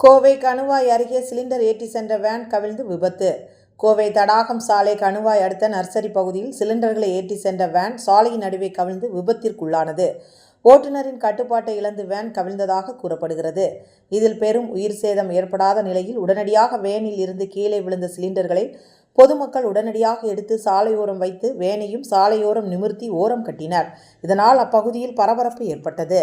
கோவை கணுவாய் அருகே சிலிண்டர் ஏற்றி சென்ற வேன் கவிழ்ந்து விபத்து. கோவை தடாகம் சாலை கணுவாய் அடுத்த நர்சரி பகுதியில் சிலிண்டர்களை ஏற்றி சென்ற வேன் சாலையின் நடுவே கவிழ்ந்து விபத்திற்குள்ளானது. ஓட்டுநரின் கட்டுப்பாட்டை இழந்து வேன் கவிழ்ந்ததாக கூறப்படுகிறது. இதில் பெரும் உயிர் சேதம் ஏற்படாத நிலையில் உடனடியாக வேனில் இருந்து கீழே விழுந்த சிலிண்டர்களை பொதுமக்கள் உடனடியாக எடுத்து சாலையோரம் வைத்து வேனையும் சாலையோரம் நிமிர்த்தி ஓரம் கட்டினர். இதனால் அப்பகுதியில் பரபரப்பு ஏற்பட்டது.